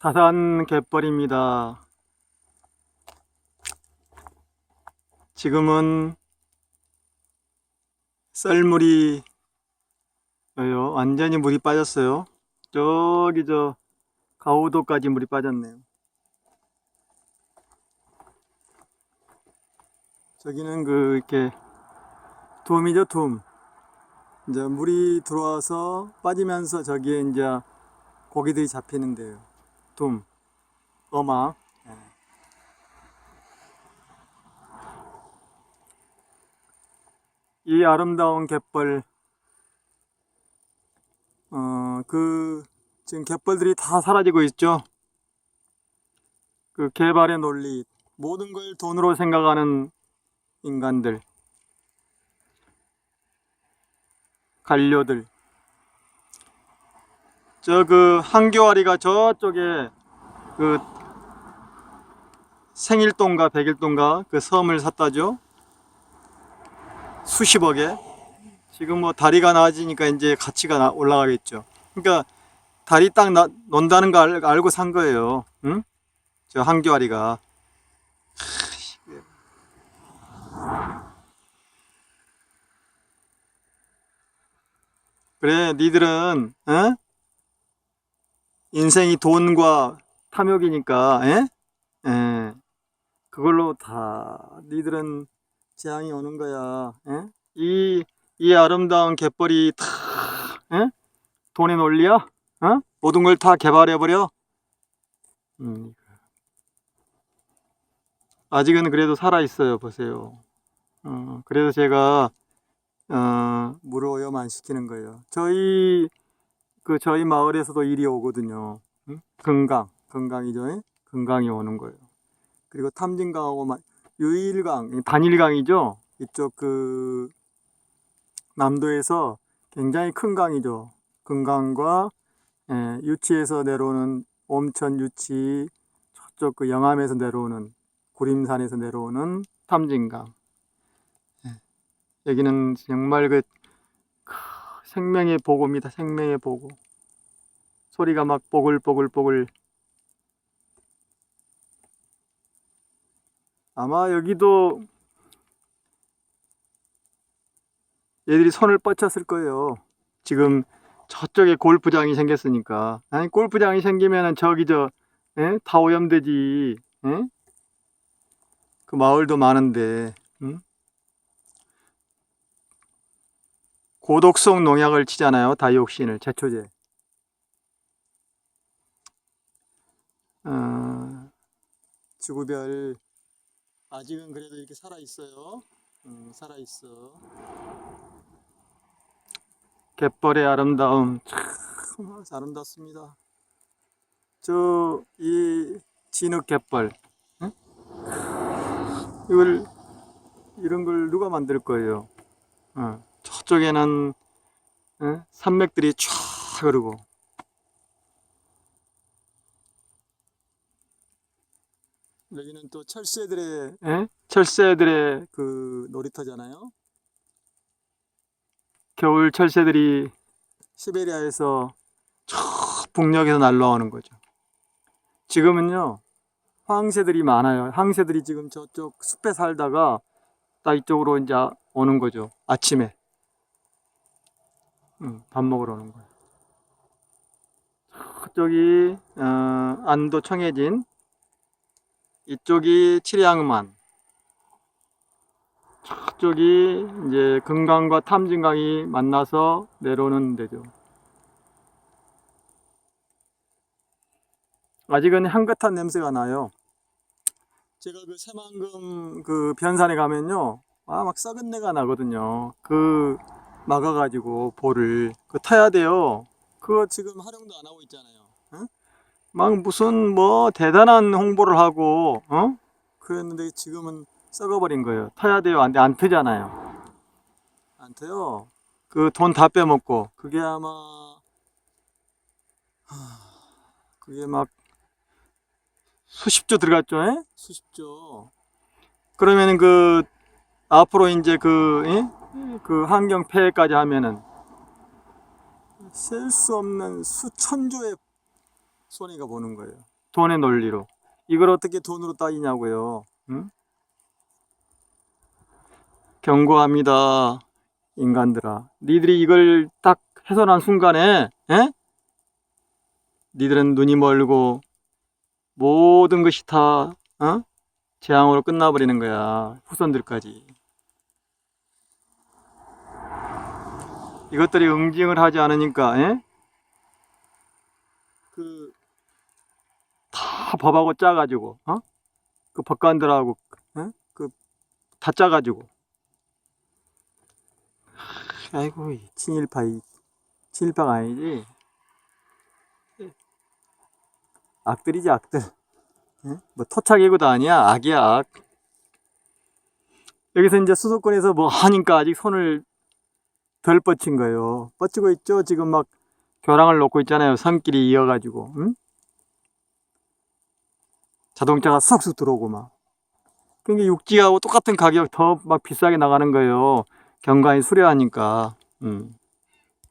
다산 갯벌입니다. 지금은 썰물이 완전히 물이 빠졌어요. 저기 저 가우도까지 물이 빠졌네요. 저기는 그 이렇게 둠이죠 둠. 이제 물이 들어와서 빠지면서 저기에 이제 고기들이 잡히는데요. 둠, 어망. 예. 이 아름다운 갯벌, 어, 그, 지금 갯벌들이 다 사라지고 있죠. 그 개발의 논리, 모든 걸 돈으로 생각하는 인간들, 관료들. 저 그 한교아리가 저쪽에 그 생일동가 백일동가 그 섬을 샀다죠. 수십억에. 지금 뭐 다리가 나아지니까 이제 가치가 나- 올라가겠죠. 그러니까 다리 딱 나, 논다는 거 알, 알고 산 거예요. 응? 저 한교아리가. 그래, 니들은, 어? 인생이 돈과 탐욕이니까, 에? 에. 그걸로 다, 니들은 재앙이 오는 거야, 에? 이, 이 아름다운 갯벌이 다, 에? 돈의 논리야? 어? 모든 걸 다 개발해버려? 음. 아직은 그래도 살아있어요, 보세요. 어, 그래서 제가, 어, 물을 오염 안 시키는 거예요. 저희, 그, 저희 마을에서도 일이 오거든요. 응? 금강, 금강이죠. 예? 금강이 오는 거예요. 그리고 탐진강하고 마- 유일강, 단일강이죠. 이쪽 그, 남도에서 굉장히 큰 강이죠. 금강과, 예, 유치에서 내려오는 옴천 유치, 저쪽 그 영암에서 내려오는, 구림산에서 내려오는 탐진강. 여기는 정말 그 크, 생명의 보고입니다. 생명의 보고. 소리가 막 뽀글뽀글뽀글. 아마 여기도 얘들이 손을 뻗쳤을 거예요. 지금 저쪽에 골프장이 생겼으니까. 아니 골프장이 생기면은 저기 저 예? 다 오염되지. 예? 그 마을도 많은데. 응? 고독성 농약을 치잖아요. 다이옥신을, 제초제. 어, 지구별, 아직은 그래도 이렇게 살아있어요. 음, 살아있어. 갯벌의 아름다움, 참 아름답습니다. 저, 이 진흙 갯벌. 응? 이걸, 이런 걸 누가 만들 거예요? 어. 저쪽에는 예? 산맥들이 쫙 흐르고 여기는 또 철새들의 예? 철새들의 그 놀이터잖아요. 겨울 철새들이 시베리아에서 저 북녘에서 날라오는 거죠. 지금은요 황새들이 많아요. 황새들이 지금 저쪽 숲에 살다가 딱 이쪽으로 이제 오는 거죠. 아침에. 응, 밥 먹으러 오는 거예요. 저쪽이 어, 안도 청해진 이쪽이 칠양만 저쪽이 이제 금강과 탐진강이 만나서 내려오는 데죠. 아직은 향긋한 냄새가 나요. 제가 그 새만금 그 변산에 가면요, 아 막 썩은 내가 나거든요. 그 막아가지고 볼을 그 타야 돼요. 그거 지금 활용도 안 하고 있잖아요. 응? 막 무슨 뭐 대단한 홍보를 하고 어? 그랬는데 지금은 썩어버린 거예요. 타야 돼요. 안 돼. 안 트잖아요. 안 트요. 그 돈 다 빼먹고 그게 아마 하, 그게 막 수십조 들어갔죠. 에? 수십조. 그러면은 그 앞으로 이제 그 예? 그 환경 폐해까지 하면은 셀 수 없는 수천조의 손해가 보는 거예요. 돈의 논리로. 이걸 어떻게 돈으로 따지냐고요. 응? 경고합니다. 인간들아. 니들이 이걸 딱 훼손한 순간에, 에? 니들은 눈이 멀고, 모든 것이 다, 어? 재앙으로 끝나버리는 거야. 후손들까지. 이것들이 응징을 하지 않으니까, 에? 그, 다 법하고 짜가지고, 어? 그 법관들하고, 에? 그, 다 짜가지고. 아이고, 이 친일파, 이, 친일파가 아니지. 악들이지, 악들. 예? 뭐 토착이고도 아니야, 악이야, 악. 여기서 이제 수도권에서 뭐 하니까 아직 손을 덜 뻗친 거예요. 뻗치고 있죠? 지금 막 교량을 놓고 있잖아요. 선길이 이어가지고, 응? 자동차가 쑥쑥 들어오고 막. 그러니까 육지하고 똑같은 가격 더 막 비싸게 나가는 거예요. 경관이 수려하니까. 음.